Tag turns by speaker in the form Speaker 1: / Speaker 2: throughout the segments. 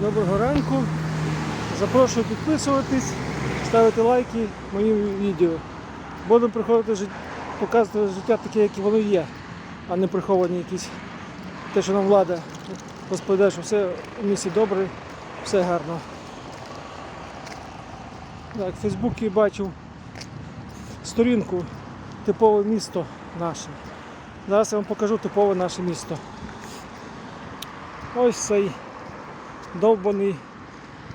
Speaker 1: Доброго ранку. Запрошую підписуватись, ставити лайки моїм відео. Буду приходити показувати життя таке, яке воно є, а не приховані якісь те, що нам влада розповідає, що все в місті добре, все гарно. Так, в Фейсбуці бачив сторінку типове місто наше. Зараз я вам покажу типове наше місто. Ось цей довбаний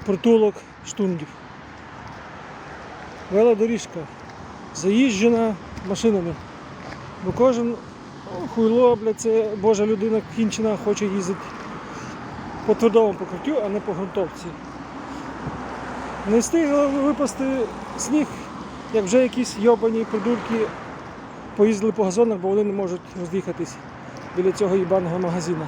Speaker 1: притулок штунгів. Велодоріжка заїжджена машинами. Бо кожен хуйло, блядь, це божа людина кінчена, хоче їздити по твердому покриттю, а не по ґрунтовці. Не встигли випасти сніг, як вже якісь йобані придурки поїздили по газонах, бо вони не можуть роз'їхатись біля цього їбаного магазину.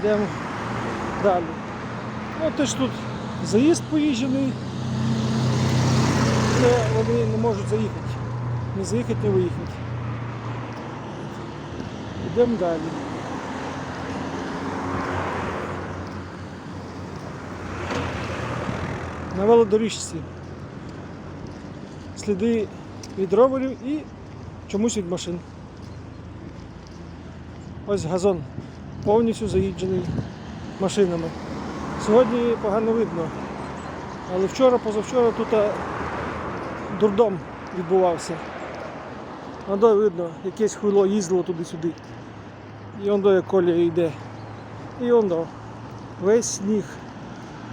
Speaker 1: Йдемо далі. Ну, теж тут заїзд поїжджений, але вони не можуть заїхати. Не заїхати, не виїхати. Йдемо далі. На велодоріжці. Сліди від роверів і чомусь від машин. Ось газон повністю заїджений машинами. Сьогодні погано видно. Але вчора, позавчора тут дурдом відбувався. Ондо видно, якесь хуйло їздило туди-сюди. І ондо як коля йде. І ондо. Весь сніг.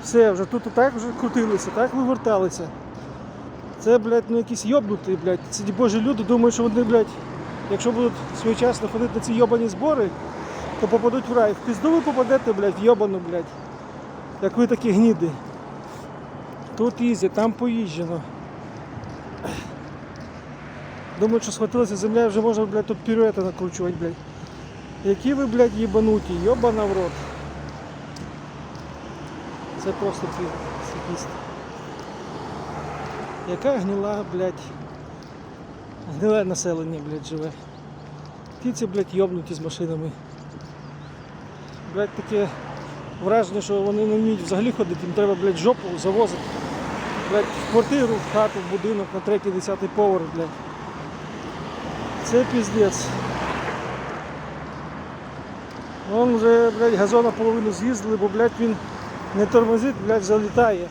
Speaker 1: Все, вже тут так вже крутилися, так виверталися. Це, блядь, ну якісь йобнуті, блядь. Ці божі люди думають, що вони, блядь, якщо будуть своєчасно ходити на ці йобані збори, то попадуть в рай. В пізду ви попадете, блядь, в йобану, блядь. Як ви такі гніди. Тут їздять, там поїжджено. Думають, що схватилася земля вже можна, блядь, тут піруети накручувати, блядь. Які ви, блядь, їбануті, йобана в рот. Це просто сикіст. Яка гніла, блядь, гниле населення, блядь, живе. Ті ці, блядь, йобнуті з машинами. Блядь, таке враження, що вони не вміють взагалі ходити, їм треба, блядь, жопу завозити. Блядь, в квартиру, в хату, в будинок на третій, десятий поверх, блядь. Це піздець. Вон вже, блядь, газона половину з'їздили, бо, блядь, він не тормозить, блядь, залітає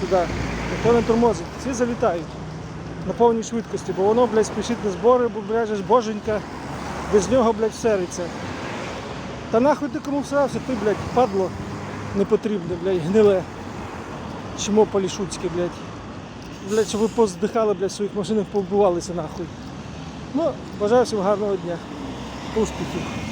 Speaker 1: сюди. Ніхто не тормозить. Всі залітають на повній швидкості, бо воно, блядь, спішить на збори, бо, блядь, боженька, без нього, блядь, всериться. Та нахуй ти кому всрався, ти, блядь, падло непотрібне, блядь, гниле. Чмо полішуцьке, блядь. Блядь, щоб ви поздихали, блядь, в своїх машинах повбивалися нахуй. Ну, бажаю всім гарного дня. Успіхів.